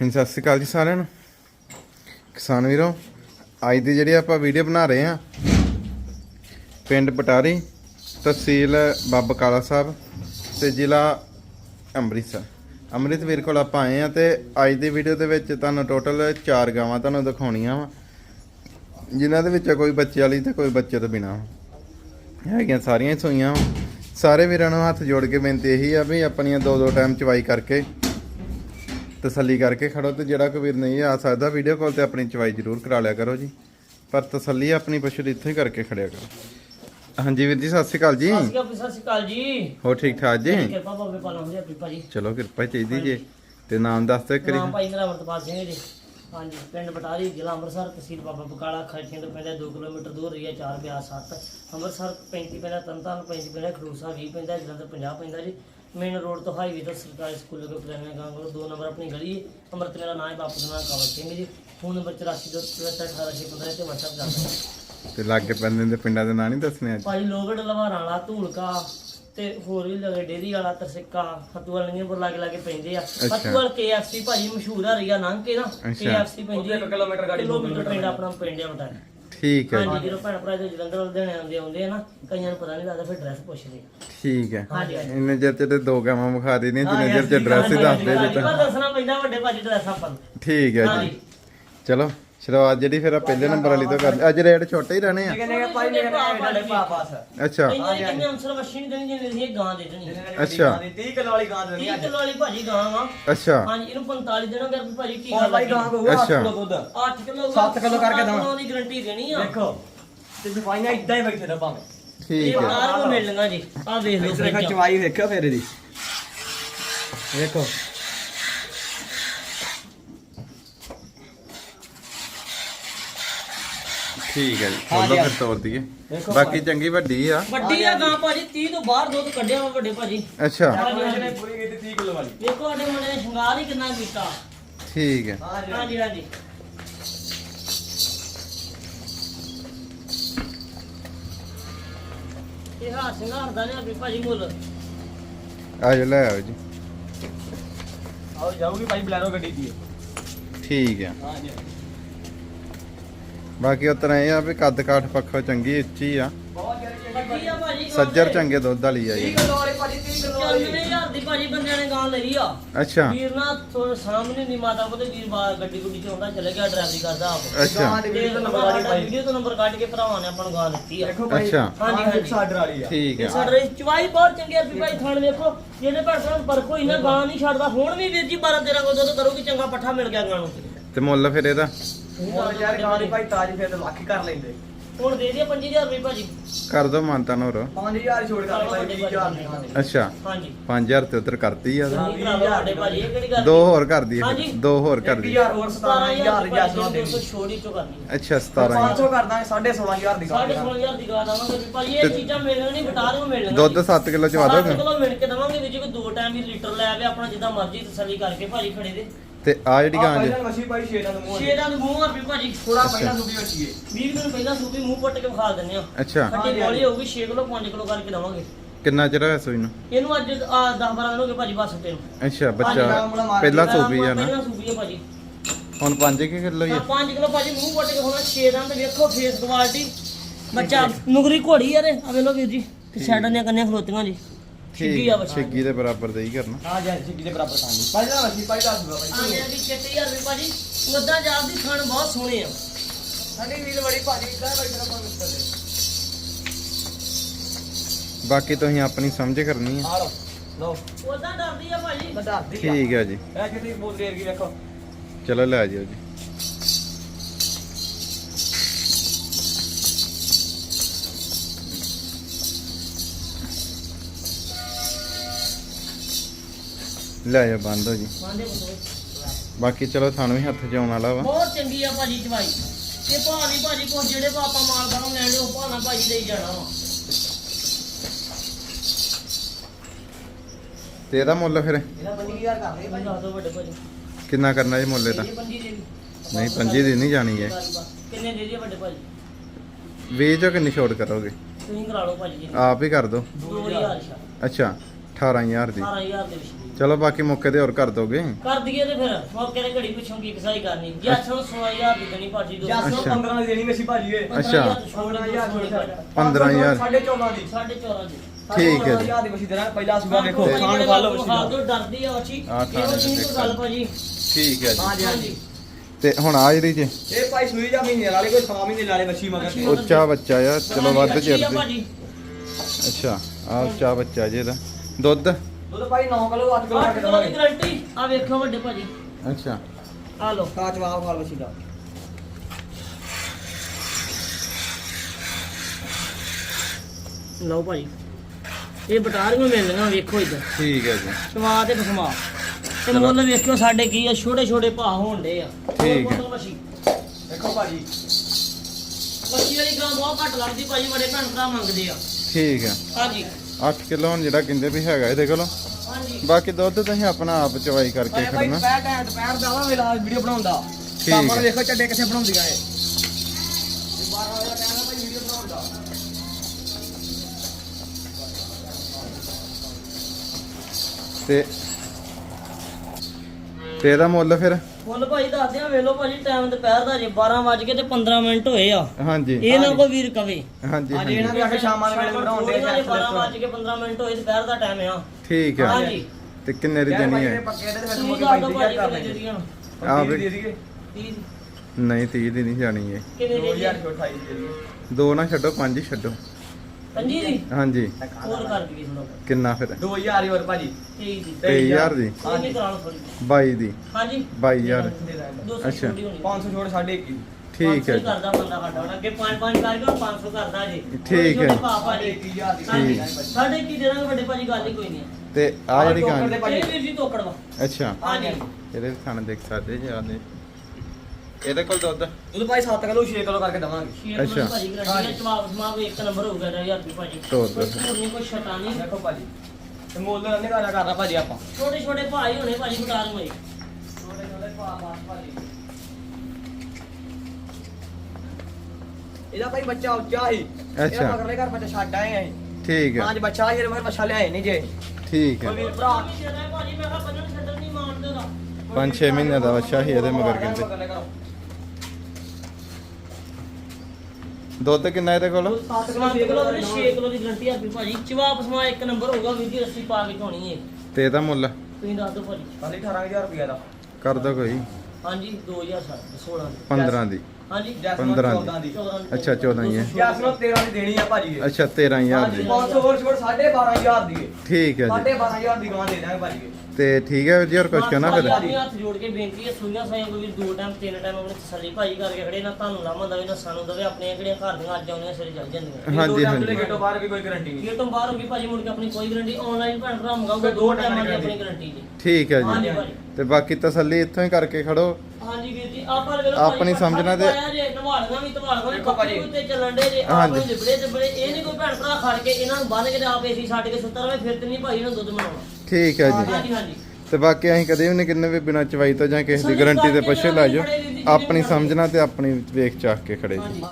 ਹਾਂਜੀ, ਸਤਿ ਸ਼੍ਰੀ ਅਕਾਲ ਜੀ ਸਾਰਿਆਂ ਨੂੰ। ਕਿਸਾਨ ਵੀਰੋ, ਅੱਜ ਦੀ ਜਿਹੜੀ ਆਪਾਂ ਵੀਡੀਓ ਬਣਾ ਰਹੇ ਆ ਪਿੰਡ ਪਟਾਰੀ ਤਹਿਸੀਲ ਬਾਬਾ ਕਾਲਾ ਸਾਹਿਬ ਤੇ ਜ਼ਿਲ੍ਹਾ ਅੰਮ੍ਰਿਤਸਰ। ਅੰਮ੍ਰਿਤ ਵੀਰ ਕੋਲ ਆਪਾਂ ਆਏ ਆ ਤੇ ਅੱਜ ਦੀ ਵੀਡੀਓ ਦੇ ਵਿੱਚ ਤੁਹਾਨੂੰ ਟੋਟਲ 4 ਗਾਵਾਂ ਤੁਹਾਨੂੰ ਦਿਖਾਉਣੀਆਂ ਵਾ, ਜਿਨ੍ਹਾਂ ਦੇ ਵਿੱਚ ਕੋਈ ਬੱਚੇ ਵਾਲੀ ਤੇ ਕੋਈ ਬੱਚੇ ਤੋਂ ਬਿਨਾ ਹੈਗੀਆਂ ਸਾਰੀਆਂ ਹੀ ਸੂਈਆਂ ਵਾਂ। ਸਾਰੇ ਵੀਰਾਂ ਨੂੰ ਹੱਥ ਜੋੜ ਕੇ ਬੇਨਤੀ ਇਹੀ ਆ ਵੀ ਆਪਣੀਆਂ ਦੋ ਦੋ ਟਾਈਮ ਚਵਾਈ ਕਰਕੇ ਤਸੱਲੀ ਕਰਕੇ ਖੜੋ ਤੇ ਜਿਹੜਾ ਕੋਈ ਵੀਰ ਨਹੀਂ ਆ ਸਕਦਾ ਵੀਡੀਓ ਕਾਲ ਤੇ ਆਪਣੀ ਚਵਾਈ ਜ਼ਰੂਰ ਕਰਾ ਲਿਆ ਕਰੋ ਜੀ। ਪਰ ਤਸੱਲੀ ਆਪਣੀ ਪਸ਼ੂ ਦੀ ਇੱਥੇ ਹੀ ਕਰਕੇ ਖੜਿਆ ਕਰੋ। ਹਾਂਜੀ ਵੀਰ ਜੀ ਸਤਿ ਸ਼੍ਰੀ ਅਕਾਲ ਜੀ। ਸਤਿ ਸ਼੍ਰੀ ਅਕਾਲ ਜੀ ਹੋ ਠੀਕ ਠਾਕ ਜੀ? ਕਿਰਪਾ ਬਾਬੇ ਪਾਲਣ ਹੁੰਦੇ ਆਪਣੀ ਭਾਜੀ। ਚਲੋ ਕਿਰਪਾ ਚਾਹੀਦੀ ਜੀ। ਤੇ ਨਾਮ ਦੱਸ ਦਿਓ ਕਰੀ ਨਾਮ ਭਾਈ ਮੇਰਾ ਅਮਰਤਪਾਲ ਸਿੰਘ ਜੀ। ਹਾਂਜੀ ਪਿੰਡ ਬਟਾਰੀ ਜ਼ਿਲ੍ਹਾ ਅੰਮ੍ਰਿਤਸਰ ਤਹਿਸੀਲ ਬਾਬਾ ਬਕਾਲਾ ਖਰਚੀਆਂ ਤੋਂ ਪੈਂਦਾ 2 ਕਿਲੋਮੀਟਰ ਦੂਰ ਰਹੀ ਹੈ 4 ਬਿਆਸ 7 ਅੰਮ੍ਰਿਤਸਰ 35 ਪੈਂਦਾ ਤਨਤਾਰਨ 35 ਪੈਂਦਾ ਖਡੂਸਾ 20 ਪੈਂਦਾ ਜਲੰਧਰ 50 ਪੈਂਦਾ ਜੀ। ਮੇਨ ਰੋਡ ਤੋਂ ਹਾਈਵੇ ਤੋਂ ਸਰਕਾਰੀ ਸਕੂਲ ਦੇ ਪਲਾਨੇ ਗਾਂ ਕੋਲ ਦੋ ਨੰਬਰ ਆਪਣੀ ਗਲੀ ਹੈ। ਅੰਮ੍ਰਿਤ ਮੇਰਾ ਨਾਮ ਹੈ ਬਾਪੂ ਦਾ ਨਾਮ ਕੰਵਰ ਸਿੰਘ ਜੀ। ਫੋਨ ਨੰਬਰ 84 ਤੋਂ 1815 ਤੇ WhatsApp ਕਰਦਾ ਤੇ ਲਾਗੇ ਪੈਂਦੇ ਦੇ ਪਿੰਡਾਂ ਦੇ ਨਾਂ ਨਹੀਂ ਦੱਸਣੇ ਅੱਜ? ਭਾਈ ਲੋਗੜ ਲਵਾਰਾਂ ਵਾਲਾ ਧੂਲਕਾ ਤੇ ਹੋਰ ਵੀ ਲਗੇ ਡੇਰੀ ਵਾਲਾ ਤਰਸਿੱਕਾ ਫਤੂਵਾਲ ਲੰਗੇਪੁਰ ਲਾਗੇ ਲਾਗੇ ਪੈਂਦੇ ਆ। ਫਤੂਵਾਲ KFC ਭਾਜੀ ਮਸ਼ਹੂਰ ਆ ਰਹੀ ਆ ਕੇ ਨਾ। KFC ਪੈਂਦੀ 1 ਕਿਲੋਮੀਟਰ ਗਾੜੀ ਕਿਲੋਮੀਟਰ ਪਿੰਡ ਆਪਣਾ ਪਿੰਡ ਆ ਠੀਕ ਹੈ ਜੀ। ਹਾਂਜੀ ਜਦੋਂ ਭੈਣ ਭਰਾ ਦੇ ਜਲੰਧਰ ਲੁਧਿਆਣੇ ਆਉਂਦੇ ਆਉਂਦੇ ਆ ਨਾ ਕਈਆਂ ਨੂੰ ਪਤਾ ਨਹੀਂ ਲੱਗਦਾ ਫਿਰ ਐਡਰੈਸ ਪੁੱਛਦੇ ਆ। ਠੀਕ ਹੈ। ਹਾਂਜੀ ਹਾਂਜੀ। ਇੰਨੇ ਚਿਰ ਚ ਤੇ ਦੋ ਗਾਵਾਂ ਵਿਖਾ ਦੇਣੀਆਂ ਜਿੰਨੇ ਚਿਰ ਚ ਐਡਰੈਸ ਹੀ ਦੱਸ ਦੇ ਜੀ ਪਰ ਦੱਸਣਾ ਪੈਂਦਾ ਵੱਡੇ ਭਾਜੀ ਐਡਰੈਸ ਆਪਾਂ ਨੂੰ। ਠੀਕ ਹੈ ਜੀ। ਹਾਂਜੀ। ਚਲੋ। ਸ਼ੁਰੂਆਤ ਜਿਹੜੀ ਫਿਰ ਆ ਪਹਿਲੇ ਨੰਬਰ ਵਾਲੀ ਤੋਂ ਕਰਦੇ ਅੱਜ ਰੇਟ ਛੋਟੇ ਹੀ ਰਹਿਣੇ ਆ। ਭਾਈ ਪਾਸ ਅੱਛਾ। ਕਈਆਂ ਨੇ ਕਿੰਨੇ ਅੰਸਰ ਵਸ਼ੀ ਨਹੀਂ ਦੇਣੀ ਜਿੰਨੇ ਦੀ ਗਾਂ ਦੇ ਦੇਣੀ। ਅੱਛਾ। 30 ਕਿਲੋ ਵਾਲੀ ਗਾਂ ਦੇਣੀ 30 ਕਿਲੋ ਵਾਲੀ ਭਾਜੀ ਗਾਂ ਵਾ। ਅੱਛਾ। ਹਾਂਜੀ ਇਹਨੂੰ 45 ਦੇਣਾ ਕਰ ਭਾਜੀ ਕੀ ਹੁਣ ਗੱਲ ਬਾਈ ਗਾਂ ਹੋਊਗਾ 8 ਅੱਛਾ। ਕਿਲੋ ਦੁੱਧ। 8 ਕਿਲੋ ਸੱਤ ਕਿੱਲੋ ਕਰਕੇ ਦੇਵਾਂ। ਦੇਵਾਂ ਦੀ ਗਾਰੰਟੀ ਦੇਣੀ ਆ। ਦੇਖੋ ਤੇ ਸਫਾਈਆਂ ਇਦਾਂ ਹੀ ਬੈਠੇ ਨੇ ਭਾਵੇਂ ਇਹ ਠੀਕ ਹੈ ਬਾਹਰ ਕੋ ਮਿਲ ਲਗਾ ਜੀ। ਆ ਵੇਖ ਲਓ ਇਸ। ਚਵਾਈ ਵੇਖਿਓ ਫਿਰ ਇਹਦੀ। ਦੇਖੋ। ਠੀਕ ਹੈ ਜੀ। ਖੋਲੋ ਫਿਰ। ਤੋੜ ਦਈਏ। ਦੇਖੋ ਬਾਕੀ ਚੰਗੀ ਵੱਡੀ ਆ। ਵੱਡੀ ਆ ਗਾਂ ਭਾਜੀ 30 ਤੋਂ ਬਾਹਰ ਦੁੱਧ ਕੱਢਿਆ ਵਾ ਵੱਡੇ ਭਾਜੀ। ਅੱਛਾ। ਡੈਕੋਰੇਸ਼ਨ ਇਹ ਪੂਰੀ ਕੀਤੀ 30 ਕਿਲੋ ਵਾਲੀ। ਦੇਖੋ ਸਾਡੇ ਮੁੰਡੇ ਨੇ ਸ਼ਿੰਗਾਰ ਹੀ ਕਿੰਨਾ ਕੀਤਾ। ਠੀਕ ਹੈ। ਹਾਂਜੀ ਹਾਂਜੀ ਹਾਂਜੀ। ਇਹ ਹਾਂ ਸ਼ਿੰਗਾਰ ਦਾ ਨੇ ਵੀ ਭਾਜੀ ਮੁੱਲ। ਆ ਜਾ ਲੈ ਆਓ ਜੀ। ਆਓ ਜਾਊਗੀ ਭਾਈ ਬਲੈਰੋ ਗੱਡੀ ਦੀ। ਠੀਕ ਹੈ। ਹਾਂਜੀ ਬਾਕੀ ਉਤਰਾ ਇਹ ਆ ਵੀ ਕੱਦ ਕਾਠ ਪੱਖੋਂ ਚੰਗੀ ਉੱਚੀ ਆ। ਭਾਜੀ ਸੱਜਰ। ਚੰਗੇ ਦੁੱਧ ਵਾਲੀ ਆ 30 ਜੀ ਕਿਲੋ ਵਾਲੀ ਭਾਜੀ 30 ਕਿਲੋ ਵਾਲੀ 94000 ਦੀ ਭਾਜੀ ਬੰਦਿਆਂ ਨੇ ਗਾਂ ਲਈ ਆ ਅੱਛਾ। ਵੀਰ ਨਾ ਥੋੜਾ ਸਾਹਮਣੇ ਨਹੀਂ ਮਾਤਾ ਕੋਲ ਤੇ ਵੀਰ ਬਾਹਰ ਗੱਡੀ ਗੁੱਡੀ ਚ ਆਉਂਦਾ ਚਲੇ ਗਿਆ ਡਰਾਈਵਰੀ ਕਰਦਾ ਆਪ ਅੱਛਾ। ਗਾਂ ਦੀ ਵੀਡੀਓ ਤੋਂ ਨੰਬਰ ਵਾਲੀ ਭਾਈ ਵੀਡੀਓ ਤੋਂ ਨੰਬਰ ਕੱਢ ਕੇ ਭਰਾਵਾਂ ਨੇ ਆਪਾਂ ਨੂੰ ਗਾਂ ਦਿੱਤੀ ਆ ਦੇਖੋ ਭਾਈ ਅੱਛਾ। ਹਾਂਜੀ, ਹਾਂਜੀ। ਹਾਂਜੀ। ਸਾਡਰ ਵਾਲੀ ਆ। ਠੀਕ ਇਹ ਹੈ ਸਾਡੇ ਚਵਾਈ ਬਹੁਤ ਚੰਗੀ ਆ ਵੀ ਭਾਈ ਥਣ ਵੇਖੋ ਜਿਹਦੇ ਭੈਣ ਸਾਹਿਬ ਪਰਖੋ ਇਹਨਾਂ ਗਾਂ ਨਹੀਂ ਛੱਡਦਾ। ਹੁਣ ਵੀ ਵੀਰ ਜੀ 12 13 ਕੋ ਦੁੱਧ ਕਰੋਗੇ ਚੰਗਾ ਪੱਠਾ ਮਿਲ ਗਿਆ ਗਾਂ ਨੂੰ। ਤੇ ਮੁੱਲ ਫਿਰ ਇਹਦਾ? ਹੁਣ ਯਾਰ ਗਾਂ ਦੀ ਭਾਈ ਤਾਜ ਫਿਰ ਤਾਂ ਲੱਖ ਹੀ ਕਰ ਲੈਂਦੇ। ਹੁਣ ਦੇ ਦਿਆ 25000 ਰੁਪਏ ਭਾਜੀ। ਕਰ ਦੋ ਮਾਨਤਾ ਹੋਰ 5000 ਛੋੜ ਕਰ ਭਾਈ 20000 ਦੀ ਦੇ ਅੱਛਾ। ਹਾਂਜੀ। 5000 ਤੇ ਉਧਰ ਕਰਤੀ ਆ। ਉਹਦਾ। ਨਹੀਂ ਭਰਾ ਵੱਡੇ ਭਾਜੀ ਇਹ ਕਿਹੜੀ ਗੱਲ ਦੋ ਹੋਰ ਕਰ ਦਈਏ ਹਾਂਜੀ। ਦੋ ਹੋਰ ਕਰ ਦਈਏ। 1000 ਹੋਰ 17000 ਦੀ ਜੱਜ ਨੂੰ ਦੇਣੀ ਛੋੜੀ ਚੋ ਕਰਨੀ ਅੱਛਾ 17000 500 ਕਰ ਦਾਂਗੇ 16500 ਦੀ ਗਾਂ ਸਾਢੇ ਦੇ 16000 ਦੀ ਗਾਂ ਦਵਾਂਗੇ ਵੀ ਭਾਜੀ ਇਹ ਚੀਜ਼ਾਂ ਮਿਲਣ ਨਹੀਂ ਬਟਾਰ ਨੂੰ ਮਿਲਣ ਦੁੱਧ 7 ਕਿਲੋ ਚਵਾ ਦੋਗੇ? ਕਿਲੋ ਮਿਲ ਕੇ ਦਵਾਂਗੇ ਵਿੱਚ ਕੋਈ ਦੋ ਟਾਈਮ ਵੀ ਲੀਟਰ ਲੈ ਆਵੇ ਆਪਣਾ ਜਿੱਦਾਂ ਮਰਜ਼ੀ ਤਸੱਲੀ ਕਰਕੇ ਭਾਜੀ ਖੜੇ ਦੇ। ਤੇ ਆ ਜਿਹੜੀ ਆ ਗਾਂ ਜੀ। ਪਹਿਲਾਂ ਮੱਛੀ ਭਾਈ ਸ਼ੇਰਾਂ ਨੂੰ ਮੂੰਹ ਸ਼ੇਰਾਂ ਨੂੰ ਮੂੰਹ ਆਪੀ ਭਾਜੀ ਥੋੜਾ ਪਹਿਲਾਂ ਸੁਬੀ ਵੱਛੀ ਏ 20 ਦਿਨ ਪਹਿਲਾਂ ਸੂਪੀ ਮੂੰਹ ਪੱਟ ਕੇ ਵਿਖਾ ਦਿੰਦੇ ਆ ਅੱਛਾ। ਖੱਟੀ ਬੋਲੀ ਹੋਊਗੀ 6 ਕਿਲੋ 5 ਕਿਲੋ ਕਰਕੇ ਦਵਾਂਗੇ ਕਿੰਨਾ ਚਿਰ ਹੋਇਆ ਸੂਈ ਨੂੰ? ਇਹਨੂੰ ਅੱਜ 10 12 ਦਿਨ ਹੋ ਗਏ ਭਾਜੀ ਬਸ ਤੇ ਅੱਛਾ ਬੱਚਾ ਪਹਿਲਾ ਸੂਬੀ ਆ ਨਾ। ਪਹਿਲਾਂ ਸੂਪੀ ਆ ਭਾਜੀ। ਹੁਣ 5 ਕਿਲੋ ਹੀ ਆ। 5 ਕਿਲੋ ਭਾਜੀ ਮੂੰਹ ਪੱਟ ਕੇ ਹੋਣਾ 6 ਦਿਨ ਤੇ ਵੇਖੋ ਫੇਸ ਕੁਆਲਿਟੀ ਬੱਚਾ ਨੁਗਰੀ ਘੋੜੀ ਆ ਰੇ। ਆ ਵੇਖ ਲਓ ਵੀਰ ਜੀ ਤੇ ਸਾਈਡਾਂ ਦੀਆਂ ਕੰਨੀਆਂ ਖਲੋਤੀਆਂ ਜੀ। ਛਿੱਗੀ ਆ ਛਿੱਗੀ ਦੇ ਬਰਾਬਰ ਦੇ ਹੀ ਕਰਨਾ। ਆ ਜਾ ਸਿੱਕੀ ਦੇ ਬਰਾਬਰ ਕਾਂਡੀ ਪਹਿਲਾਂ ਮੱਛੀ ਭਾਈ ਦੱਸ ਦੋ ਭਾਈ। ਆਂਦੇ ਵੀ 6000 ਰੁਪਏ ਭਾਜੀ। ਉਦਾਂ ਜਾਂਦੀ ਖਾਣ ਬਹੁਤ ਸੋਹਣੇ ਆ। ਸਾਡੀ ਵੀਲ ਬੜੀ ਭਾਜੀ ਇਦਾਂ ਬੈਠਾ ਆਪਾਂ ਮਿੱਤਰ ਦੇ। ਬਾਕੀ ਤੁਸੀਂ ਆਪਣੀ ਸਮਝ ਕਰਨੀ ਆ। ਆ ਲੋ ਲੋ ਉਦਾਂ ਡਰਦੀ ਆ ਭਾਜੀ। ਆ। ਠੀਕ ਹੈ ਜੀ। ਇਹ ਕਿੰਨੀ ਬੋਤਲ ਏਰ ਕੀ ਵੇਖੋ। ਚਲੋ ਲੈ ਜਿਓ ਜੀ। ਲੈ ਜਾ ਬੰਦ ਹੋ ਜੀ। ਬਾਕੀ ਚਲੋ ਤੁਹਾਨੂੰ ਵੀ ਹੱਥ 'ਚ ਆਉਣ ਵਾਲਾ ਵਾ। ਬਹੁਤ ਚੰਗੀ ਆ ਭਾਜੀ ਚਵਾਈ ਇਹ ਨਹੀਂ ਭਾਜੀ ਕੋ ਜਿਹੜੇ ਪਾਪਾ ਮਾਲ ਬਾਹਰੋਂ ਲੈਣੇ ਉਹ ਨਾਲ ਭਾਜੀ ਦੇਈ ਜਾਣਾ ਵਾ। ਤੇ ਇਹਦਾ ਮੁੱਲ ਫਿਰ? ਇਹਦਾ 25000 ਕਰ ਦੇ ਭਾਈ ਦੱਸ ਦਿਓ ਵੱਡੇ ਭਾਜੀ। ਕਿੰਨਾ ਕਰਨਾ ਜੀ ਮੁੱਲ ਇਹਦਾ ਇਹ ਪੰਜੀ ਦੇ ਦੀ ਨਹੀਂ ਪੰਜੀ ਦੀ ਨਹੀਂ ਜਾਣੀ ਹੈ ਕਿੰਨੇ ਦੇ ਦੀ ਵੱਡੇ ਭਾਜੀ? ਵੀਹ ਚੋਂ ਕਿੰਨੀ ਛੋਟ ਕਰੋਗੇ? ਤੁਸੀਂ ਕਰਾ ਲਓ ਭਾਜੀ। ਜੀ ਆਪ ਹੀ ਕਰ ਦਿਓ 2000 ਅੱਛਾ। 18000 ਦੀ। 18000 ਦੇ ਵਿੱਚ। ਚਲੋ ਬਾਕੀ ਮੌਕੇ ਤੇ ਹੋਰ ਕਰ ਦੋਗੇ? ਕਰ ਦਈਏ ਤੇ ਫਿਰ। ਮੌਕੇ ਤੇ ਘੜੀ ਪਿੱਛੋਂ ਕੀ ਕਸਾਈ ਕਰਨੀ? ਜੱਸੋਂ 16000 ਦੀ ਦੇਣੀ ਭਾਜੀ ਦੋ ਜੱਸ ਨੂੰ ਅੱਛਾ। 15 ਦੀ ਦੇਣੀ ਵਸੀ ਭਾਜੀ ਏ ਅੱਛਾ। 15000 15,000 ਸਾਢੇ 14 ਦੀ। ਸਾਢੇ 14 ਦੀ। ਠੀਕ ਹੈ ਜੀ। 14,000 ਦੀ ਵਸੀ ਦੇਣਾ। ਪਹਿਲਾ ਸੂਆ ਵੇਖੋ ਖਾਣ ਦਾ ਤੋਂ ਡਰਦੀ ਆ ਅੱਛੀ ਇਹੋ ਦੇ ਕੋਈ ਗੱਲ ਭਾਜੀ। ਠੀਕ ਹੈ ਜੀ। ਹਾਂਜੀ ਹਾਂਜੀ। ਤੇ ਹੁਣ ਆ ਜਿਹੜੀ ਜੇ। ਇਹ ਭਾਈ ਸੂਈ ਜਾਂ ਮਹੀਨੇ ਵਾਲੇ ਕੋਈ 6 ਮਹੀਨੇ ਵਾਲੇ ਵਸੀ ਮਗਰ। ਤੇ ਉੱਚਾ ਬੱਚਾ ਆ ਚਲੋ ਵੱਧ ਚਿਰ ਅੱਛਾ ਆ ਉੱਚਾ ਬੱਚਾ ਜੇ ਇਹਦਾ। ਦੁੱਧ? ਦੁੱਧ ਭਾਈ 9 ਕਿਲੋ 8 ਕਿਲੋ 8 ਤੱਕ ਕਿਲੋ ਦੀ ਦੇਵਾਂਗੇ। ਗਰੰਟੀ। ਆ ਵੇਖੋ ਵੱਡੇ ਭਾਜੀ। ਅੱਛਾ। ਆ ਲਓ। ਕਾ ਜਵਾਬ ਖਾਲ ਵਸੀ ਦਾ। ਲਓ ਭਾਜੀ। ਇਹ ਬਟਾਰੀਆਂ ਮਿਲਣੀਆਂ ਵੇਖੋ ਇੱਧਰ। ਠੀਕ ਹੈ ਜੀ। ਸਵਾ ਤੇ ਬਸਮਾ ਤੇ ਮੁੱਲ ਵੇਖਿਓ ਸਾਡੇ ਕੀ ਆ ਛੋਟੇ ਛੋਟੇ ਭਾਅ ਹੋਣ ਡੇ ਆ। ਠੀਕ ਹੈ। ਮੱਛੀ ਦੇਖੋ ਭਾਜੀ। ਮੱਛੀ ਵਾਲੀ ਗਾਂ ਬਹੁਤ ਘੱਟ ਲੱਗਦੀ ਭਾਜੀ ਬੜੇ ਭੈਣ ਭਰਾ ਮੰਗਦੇ ਆ। ਠੀਕ ਹੈ। ਹਾਂਜੀ। 8 ਕਿਲੋ ਹੁਣ ਜਿਹੜਾ ਕਹਿੰਦੇ ਵੀ ਹੈਗਾ ਇਹਦੇ ਕੋਲ। ਹਾਂਜੀ। ਬਾਕੀ ਦੁੱਧ ਤੁਸੀਂ ਆਪਣਾ ਆਪ ਚਵਾਈ ਕਰਕੇ ਭਾਈ ਖੜਨਾ। ਦੁਪਹਿਰ ਟਾਈਮ ਦੁਪਹਿਰ ਦਾ ਵਾ ਵੇਲਾ ਵੀਡੀਓ ਬਣਾਉਂਦਾ ਠੀਕ ਆਪਾਂ ਹੈ। ਦੇਖੋ ਚੱਡੇ ਕਿੱਥੇ ਬਣਾਉਂਦੀਆਂ ਇਹ। 12 ਵਜੇ ਦਾ ਟਾਈਮ ਹੈ ਭਾਈ ਵੀਡੀਓ ਬਣਾਉਂਦਾ ਤੇ ਤੇ ਇਹਦਾ ਮੁੱਲ ਫਿਰ? ਮੁੱਲ ਭਾਜੀ ਦੱਸਦੇ ਆ ਵੇਖ ਲਓ ਭਾਜੀ ਟਾਈਮ ਦੁਪਹਿਰ ਦਾ ਜੇ 12 ਵੱਜ ਕੇ ਤੇ 15 ਮਿੰਟ ਹੋਏ ਆ। ਹਾਂਜੀ। ਇਹ ਨਾ ਕੋਈ ਵੀਰ ਕਵੇ। ਹਾਂਜੀ ਅੱਜ ਇਹਨਾਂ ਹਾਂਜੀ। ਦੇ ਆ ਕੇ ਸ਼ਾਮਾਂ ਦੇ ਵੇਲੇ ਬਣਾਉਂਦੇ ਆ 12 ਵੱਜ ਕੇ 15 ਮਿੰਟ ਹੋਏ ਦੁਪਹਿਰ ਦਾ ਟਾਈਮ ਆ। ਠੀਕ ਹੈ ਹਾਂਜੀ। ਤੇ ਕਿੰਨੇ ਦੀ ਦੇਣੀ ਹੈ? ਦੇ ਦੱਸ ਭਾਈ ਦੀ ਦੇ ਦੀਆਂ? ਆ ਦੇ ਵੀ- ਦੀਏ 30 ਨਹੀਂ 30 ਦੀ ਨਹੀਂ ਜਾਣੀ ਇਹ। ਕਿੰਨੇ ਦੇ 2028 ਦੇ ਦੋ ਨਾ ਛੱਡੋ ਪੰਜ ਹੀ ਛੱਡੋ। ਪੰਜੀ ਦੀ ਹਾਂਜੀ। ਹੋਰ ਕਰ ਦਈਏ ਥੋੜਾ ਕਿੰਨਾ ਫਿਰ? 2000 ਹੀ ਹੋਰ ਭਾਜੀ। 23 ਦੀ। 23000 ਦੀ? ਇਹ ਨਹੀਂ ਕਰਾ ਲਓ ਥੋੜੀ 22 ਦੀ। ਹਾਂਜੀ। 22000 200 ਅੱਛਾ। ਛੋਟੀ ਹੋਣੀ। 500 ਛੋੜ ਸਾਡੇ 21 ਠੀਕ ਹੈ ਜੀ। ਕਰਦਾ ਬੰਦਾ ਸਾਡਾ। ਹੁਣ ਅੱਗੇ 5 5 ਕਰਕੇ 500 ਕਰਦਾ ਜੀ। ਠੀਕ ਹੈ। ਪਾਪਾ ਜੀ 21000 ਦੀ ਹਾਂਜੀ। ਠੀਕ। ਸਾਡੇ ਕੀ ਦੇਣਾ ਵੱਡੇ ਭਾਜੀ ਗੱਲ ਹੀ ਕੋਈ ਨਹੀਂ ਤੇ ਆ ਜਿਹੜੀ ਟੋਕਰ ਗਾਂ ਦੇ ਭਾਜੀ। ਇਹ ਵੀਰ ਜੀ ਤੋਕੜ ਵਾ। ਅੱਛਾ। ਹਾਂਜੀ। ਇਹਦੇ ਥਣ ਦੇਖ ਸਕਦੇ ਜੀ ਆਦੇ ਇਹਦੇ ਕੋਲ ਦੁੱਧ? ਦੁੱਧ ਭਾਈ 7 ਕਿਲੋ 6 ਕਿਲੋ ਕਰਕੇ ਦਵਾਂਗੇ। ਸ਼ੇਰ ਅੱਛਾ। ਭਾਜੀ ਗਰੰਟੀ ਜਵਾਬ ਇੱਕ ਨੰਬਰ ਹੋਊਗਾ 1000 ਰੁਪਏ ਭਾਜੀ। ਤੋਰ ਕੋਈ। ਝੂਠ ਨਹੀਂ ਕੋਈ ਛਟਾ ਨਹੀਂ। ਦੇਖੋ ਭਾਜੀ ਤੇ ਮੁੱਲ ਨਹੀਂ ਕਰਨਾ ਕਰਨਾ ਭਾਜੀ ਆਪਾਂ। ਛੋਟੇ ਛੋਟੇ ਭਾਈ ਹੋਣੇ ਭਾਜੀ ਬਟਾਰ ਹੋਏ। ਛੋਟੇ ਛੋਟੇ ਭਾ ਬਾਸ ਭਾਜੀ। ਇਹਦਾ ਭਾਈ ਬੱਚਾ ਉੱਚਾ ਸੀ। ਅੱਛਾ। ਇਹਦਾ ਮਗਰਲੇ ਘਰ ਬੱਚਾ ਛੱਡ ਆਏ ਅਸੀਂ। ਠੀਕ ਹੈ। ਪੰਜ ਬੱਚਾ ਸੀ ਮਗਰ ਬੱਚਾ ਲਿਆਏ ਨਹੀਂ ਜੇ। ਠੀਕ ਕੋਈ ਹੈ ਵੀਰ ਭਰਾ। ਭਾਜੀ ਮੈਂ ਕਿਹਾ ਬੰਨਣ ਛੱਡਣ ਨਹੀਂ ਮਾਰਦੇ ਦਾ 5-6 ਮਹੀਨੇ ਦਾ ਬੱਚਾ ਸੀ ਇਹਦੇ ਮਗਰ ਕਹਿੰਦੇ। ਦੁੱਧ ਕਿੰਨਾ ਇਹਦੇ ਕੋਲ? 7 ਕਿਲੋ 6 ਕਿਲੋ ਦੀ 6 ਕਿਲੋ ਦੀ ਗਰੰਟੀ ਆ ਵੀ ਭਾਜੀ। ਜਵਾਬ ਸਮਾਂ ਇੱਕ ਨੰਬਰ ਹੋਊਗਾ ਵੀਰ ਜੀ ਰੱਸੀ ਪਾ ਕੇ ਧੋਣੀ ਏ। ਤੇ ਇਹਦਾ ਮੁੱਲ। ਤੁਸੀਂ ਦੱਸ ਦਿਓ ਭਾਜੀ। ਖਾਲੀ 18000 ਰੁਪਏ ਦਾ। ਕਰ ਦੋ ਕੋਈ। ਹਾਂਜੀ 2016 ਦੀ। 15 ਦੀ। ਹਾਂਜੀ। ਜੈਸਮਨ 15 14 ਦੀ। 14 ਦੀ। ਅੱਛਾ, 14 ਹੀ ਹੈ। ਜੈਸਮਨ 13 ਦੀ ਦੇਣੀ ਆ ਭਾਜੀ। ਇਹ। ਅੱਛਾ 13000 ਹਾਂਜੀ ਦੀ। 500 ਹੋਰ ਛੋੜ 12500 ਦੀ ਹੈ ਠੀਕ ਹੈ ਜੀ। 12500 ਦੀ ਗਾਂ ਦੇ ਦਾਂਗੇ ਭਾਜੀ। ਇਹ। ਤੇ ਠੀਕ ਹੈ ਵੀਰ ਜੀ ਹੋਰ ਕੁਝ ਕਹਿਣਾ ਫਿਰ? ਭਾਜੀ ਹੱਥ ਜੋੜ ਕੇ ਬੇਨਤੀ ਹੈ ਸੁਈਆਂ ਸਾਈਆਂ ਕੋਈ ਵੀ ਦੋ ਟਾਈਮ ਤਿੰਨ ਟਾਈਮ ਆਪਣੇ ਤਸੱਲੀ ਭਾਈ ਕਰਕੇ ਖੜੇ ਨਾ ਤੁਹਾਨੂੰ ਲਾਮਾ ਦਵੇ ਨਾ ਸਾਨੂੰ ਦਵੇ ਆਪਣੀਆਂ ਕਿਹੜੀਆਂ ਘਰ ਦੀਆਂ ਅੱਜ ਆਉਂਦੀਆਂ ਸਿਰੇ ਚੱਲ ਜਾਂਦੀਆਂ। ਹਾਂਜੀ, ਦੋ ਟਾਈਮ ਹਾਂਜੀ। ਦੇ ਗੇਟੋਂ ਬਾਹਰ ਵੀ ਕੋਈ ਗਾਰੰਟੀ ਨਹੀਂ। ਇਹ ਤੋਂ ਬਾਹਰ ਹੋ ਗਈ ਭਾਜੀ ਮੁੜ ਕੇ ਆਪਣੀ ਕੋਈ ਗਰੰਟੀ ਆਨਲਾਈਨ ਭੈਣ ਭਰਾ ਮੰਗਾਊਗਾ ਦੋ ਟਾਈਮਾਂ ਦੀ ਆਪਣੀ ਗਰੰਟੀ ਜੀ ਠੀਕ ਹੈ ਹਾਂਜੀ ਜੀ ਭਾਜੀ। ਤੇ ਬਾਕੀ ਤਸੱਲੀ ਇੱਥੋਂ ਹੀ ਕਰਕੇ ਖੜੋ। ਹਾਂਜੀ ਵੀਰ ਜੀ ਆਪਾਂ ਵੇਲੇ ਆਪਣੀ ਸਮਝਣਾ ਤੇ- ਜੇ ਨਵਾਲਣਾ ਵੀ ਤਵਾਲਣਾ ਵੀ ਦੇਖੋ ਭਾਜੀ। ਪੱਕੀ ਉੱਤੇ ਚੱਲਣ ਦੇ ਜੇ ਹਾਂਜੀ। ਆਪਣੇ ਲਿਬੜੇ ਤੇ ਬੜੇ ਇਹ ਨਹੀਂ ਕੋਈ ਭੈਣ ਭਰਾ ਖੜ ਕੇ ਇਹਨਾਂ ਨੂੰ ਬੰਨ ਕੇ ਤੇ ਆਪ ਏਸੀ ਛੱਡ ਕੇ ਸੁੱਤਾ ਰਵੇ ਫਿਰ ਤੇ ਨਹੀਂ ਭਾਈ ਇਹਨਾਂ ਨੂੰ ਦੁੱਧ ਮਿਲਾਉਣਾ। ਠੀਕ ਹੈ ਜੀ। ਹਾਂਜੀ ਹਾਂਜੀ। ਤੇ ਬਾਕੀ ਅਸੀਂ ਕਦੇ ਵੀ ਨਹੀਂ ਕਿੰਨੇ ਵੀ ਬਿਨਾਂ ਚਵਾਈ ਤੋਂ ਜਾਂ ਕਿਸੇ ਦੀ ਗਾਰੰਟੀ ਦੇ ਪਿੱਛੇ ਲੈ ਜਾਓ। ਆਪਣੀ ਸਮਝਣਾ ਤੇ ਆਪਣੀ ਵੇਖ ਚਾਖ ਕੇ ਖੜੇ ਜੀ।